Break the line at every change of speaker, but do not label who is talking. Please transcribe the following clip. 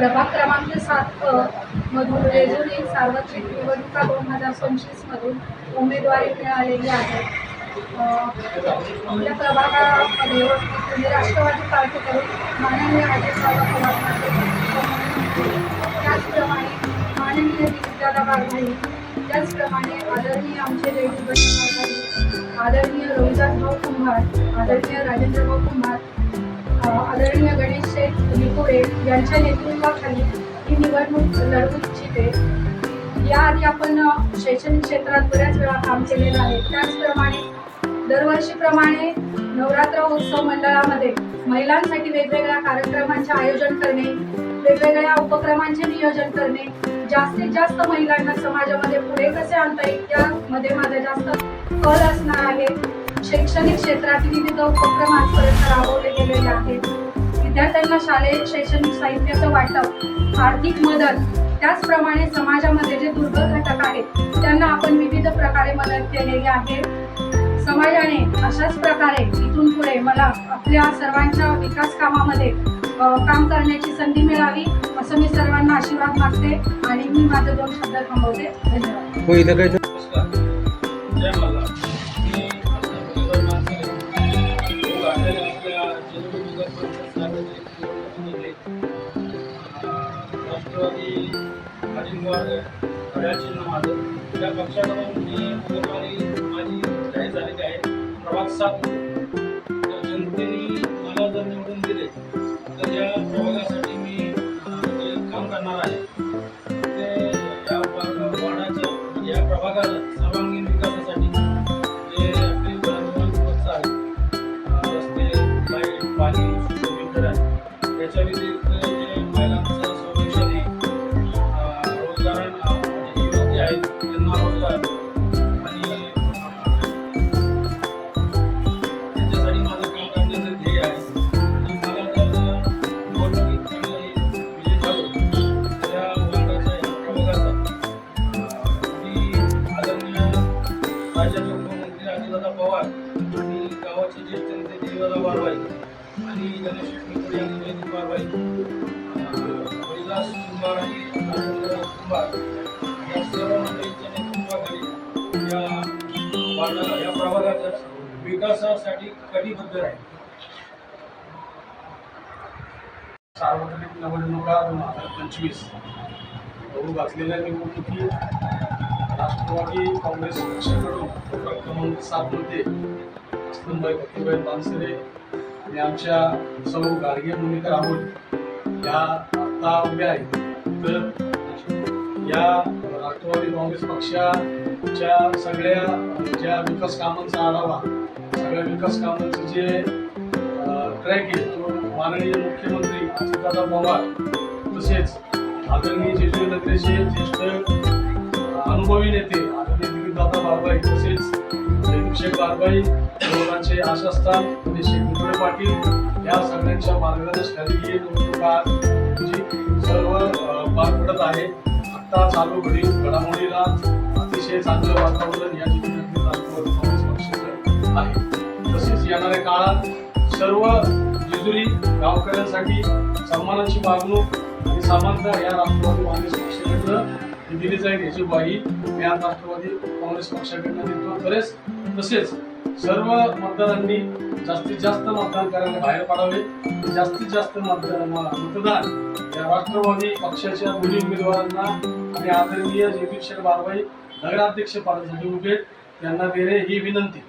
प्रभाग क्रमांक सात मधून रेझोनी सार्वत्रिक निवडणुका दोन हजार पंचवीसमधून उमेदवारी मिळालेली आहे आपल्या प्रभागामध्ये म्हणजे राष्ट्रवादी पार्टीकडून माननीय अजितदादा पवार त्याचप्रमाणे माननीय दिग्दादा बारभाई त्याचप्रमाणे आदरणीय आमचे रेडी बारभाई आदरणीय रोहिदास भाऊ कुंभार आदरणीय राजेंद्र भाऊ कुंभार आदरणीय गणेश शेठ यांच्या नेतृत्वाखाली ही निवडणूक लढवू इच्छिते. याआधी आपण शैक्षणिक क्षेत्रात बऱ्याच वेळा काम केलेलं आहे. त्याचप्रमाणे दरवर्षीप्रमाणे नवरात्र उत्सव मंडळामध्ये महिलांसाठी वेगवेगळ्या कार्यक्रमांचे आयोजन करणे वेगवेगळ्या उपक्रमांचे नियोजन करणे जास्तीत जास्त महिलांना समाजामध्ये पुढे कसे आणता येईल त्यामध्ये माझा जास्त कल असणार आहे. शैक्षणिक क्षेत्रात विविध उपक्रम आजपर्यंत राबवले गेलेले आहेत विद्यार्थ्यांना शालेय शैक्षणिक साहित्याचं वाटप आर्थिक मदत त्याचप्रमाणे समाजामध्ये जे दुर्बल घटक आहेत त्यांना आपण विविध प्रकारे मदत केलेली आहे. समाजाने अशाच प्रकारे इथून पुढे मला आपल्या सर्वांच्या विकास कामामध्ये काम करण्याची संधी मिळावी असं मी सर्वांना आशीर्वाद मागते आणि मी माझे दोन शब्द थांबवते. धन्यवाद.
हो,
अजिंक्य माझं. त्या पक्षाकडून मी उमेदवारी माझी जाहीर झालेली आहे. प्रभाग सात. आणि गणेश कुंभार आणि कुंभार या सर्व मंडळींच्या नेतृत्वाखाली या या प्रभागाच्या विकासासाठी कटिबद्ध
सार्वत्रिक निवडणुका दोन हजार पंचवीस. होऊ घातलेल्या निवडणुकी राष्ट्रवादी काँग्रेस पक्षाकडून प्रभाग क्रमांक सातमध्ये स्तंभाई भक्तीबाई पानसरे आणि आमच्या सौ गाडगे मुनिकर आहोत. या आता उभ्या आहेत. तर या राष्ट्रवादी काँग्रेस पक्षाच्या सगळ्या ज्या विकास कामांचा आढावा सगळ्या विकास कामांचं जे ट्रॅक आहे तो माननीय मुख्यमंत्री अजितदादा पवार तसेच आदरणीय जेजू नगरेचे ज्येष्ठ अनुभवी नेते आदरणीय दिलीपदादा बाबाई तसेच शेख बारबाई दोघांचे आशास्थान आणि शेख पाटील या सगळ्यांच्या मार्गदर्शनाखाली ही निवडणुका जी सर्व पार पडत आहे आत्ता चालू घडी घडामोडीला अतिशय चांगलं वातावरण या ठिकाणी राष्ट्रवादी काँग्रेस पक्षाचं आहे. तसेच येणाऱ्या काळात सर्व जेजुरी गावकऱ्यांसाठी सन्मानाची वागणूक आणि समानता या राष्ट्रवादी काँग्रेस पक्षाकडनं दिली जाईल याची ग्वाही मी आज राष्ट्रवादी काँग्रेस पक्षाकडनं देतो. खरेच तसेच सर्व मतदारांनी जास्तीत जास्त मतदान करायला बाहेर पडावे. जास्तीत जास्त मतदान मतदान या राष्ट्रवादी पक्षाच्या मुली उमेदवारांना आणि आदरणीय जगदीश शेठ बारबाई नगराध्यक्ष पदासाठी उभे त्यांना देणे ही विनंती.